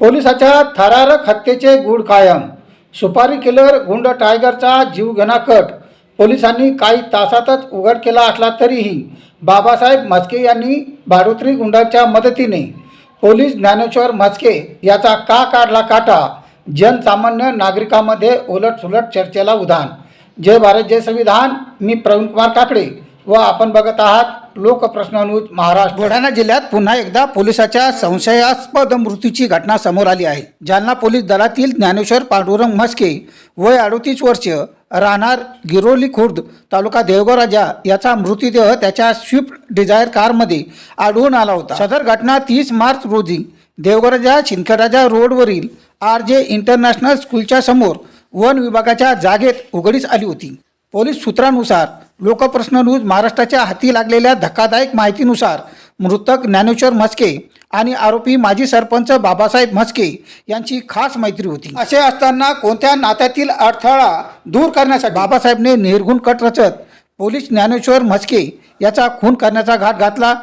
पोलिसाच्या थरारक हत्येचे गूढ कायम. सुपारी किलर गुंड टायगरचा जीवघेणा कट पोलिसांनी काही तासातच उघड केला असला तरीही बाबासाहेब म्हस्के यांनी भाडोत्री गुंडाच्या मदतीने पोलीस ज्ञानेश्वर म्हस्के याचा का काढला काटा? जनसामान्य नागरिकांमध्ये उलटसुलट चर्चेला उधाण. जय भारत जय संविधान. मी प्रवीण कुमार काकडे व आपण बघत आहात लोकप्रश्न महाराष्ट्र बुलढाणा जिल्ह्यात पुन्हा एकदा पोलिसाच्या संशयास्पद मृत्यूची घटना समोर आली आहे. जालना पोलीस दलातील ज्ञानेश्वर पांडुरंग म्हस्के वय अडतीस वर्ष राहणार गिरोली खुर्द तालुका देवगाव राजा याचा मृतदेह त्याच्या स्विफ्ट डिझायर कारमध्ये आढळून आला होता. सदर घटना तीस मार्च रोजी देवगराजा शिंदखेडाच्या रोडवरील आर जे इंटरनॅशनल स्कूलच्या समोर वन विभागाच्या जागेत उघडीस आली होती. पोलीस सूत्रानुसार लोकप्रश्न न्यूज महाराष्ट्राच्या हाती लागलेल्या धक्कादायक माहितीनुसार मृतक ज्ञानेश्वर म्हस्के आणि आरोपी माजी सरपंच बाबासाहेब म्हस्के यांची खास मैत्री होती. असे असताना कोणत्या नात्यातील अडथळा दूर करण्यासाठी? बाबासाहेबने निर्गुण कट रचत पोलीस ज्ञानेश्वर म्हस्के याचा खून करण्याचा घाट घातला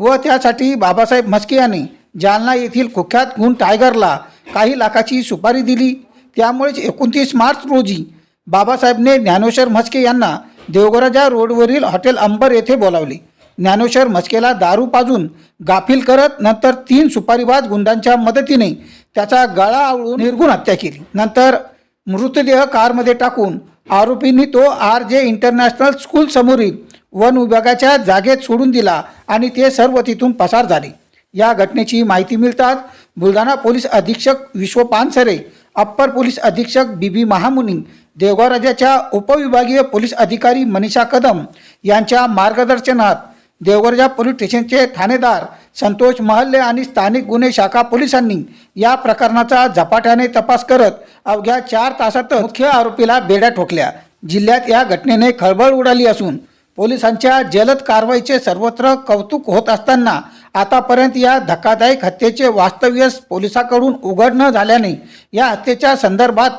व त्यासाठी बाबासाहेब म्हस्के यांनी जालना येथील कुख्यात गुण टायगरला काही लाखाची सुपारी दिली. त्यामुळेच एकोणतीस मार्च रोजी बाबासाहेबने ज्ञानेश्वर म्हस्के यांना देवगराजा रोडवरील हॉटेल अंबर येथे बोलावले. ज्ञानेश्वर मस्केला दारू पाजून गाफील करत नंतर तीन सुपारीबाज गुंडांच्या मदतीने त्याचा गळा आवळून निर्गुण हत्या केली. नंतर मृतदेह कारमध्ये टाकून आरोपींनी तो आर जे इंटरनॅशनल स्कूल समोरील वन विभागाच्या जागेत सोडून दिला आणि ते सर्व तिथून पसार झाले. या घटनेची माहिती मिळताच बुलढाणा पोलीस अधीक्षक विश्व पानसरे अप्पर पोलीस अधीक्षक बी बी महामुनी देवगाव राज्याच्या उपविभागीय पोलीस अधिकारी मनीषा कदम यांच्या मार्गदर्शनात देवगरजा पोलीस स्टेशनचे ठाणेदार संतोष महल्ले आणि स्थानिक गुन्हे शाखा पोलिसांनी या प्रकरणाचा झपाट्याने तपास करत अवघ्या चार तासात मुख्य आरोपीला बेड्या ठोकल्या. जिल्ह्यात या घटनेने खळबळ उडाली असून पोलिसांच्या जलद कारवाईचे सर्वत्र कौतुक होत असताना आतापर्यंत या धक्कादायक हत्येचे वास्तव्य पोलिसाकडून उघड न झाल्याने या हत्येच्या संदर्भात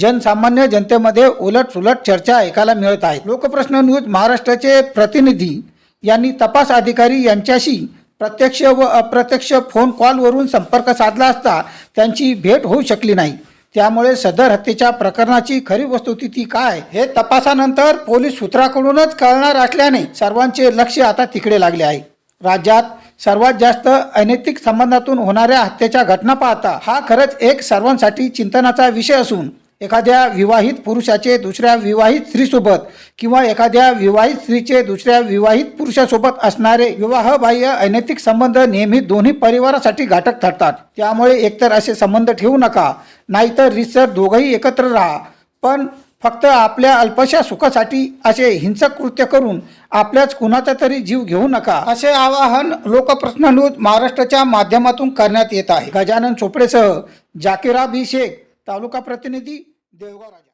जनसामान्य जनतेमध्ये उलटसुलट चर्चा ऐकायला मिळत आहे. लोकप्रश्न न्यूज महाराष्ट्राचे प्रतिनिधी यांनी तपास अधिकारी यांच्याशी प्रत्यक्ष व अप्रत्यक्ष फोन कॉलवरून संपर्क साधला असता त्यांची भेट होऊ शकली नाही. त्यामुळे सदर हत्येच्या प्रकरणाची खरी वस्तुस्थिती काय हे तपासानंतर पोलीस सूत्राकडूनच कळणार असल्याने सर्वांचे लक्ष आता तिकडे लागले आहे. राज्यात सर्वात जास्त अनैतिक संबंधातून होणाऱ्या हत्येच्या घटना पाहता हा खरंच एक सर्वांसाठी चिंतनाचा विषय असून एखाद्या विवाहित पुरुषाचे दुसऱ्या विवाहित स्त्रीसोबत किंवा एखाद्या विवाहित स्त्रीचे दुसऱ्या विवाहित पुरुषासोबत असणारे विवाहबाह्य अनैतिक संबंध नेहमी दोन्ही परिवारासाठी घातक ठरतात. त्यामुळे एकतर असे संबंध ठेवू नका नाहीतर रिसर दोघंही एकत्र राहा. पण फक्त आपल्या अल्पशा सुखासाठी असे हिंसक कृत्य करून आपल्याच कुणाचा तरी जीव घेऊ नका. असे आवाहन लोकप्रश्न न्यूज महाराष्ट्राच्या माध्यमातून करण्यात येत आहे. गजानन चोपडेसह जाकिरा बी शेख तालुका प्रतिनिधी देवगाव राजा.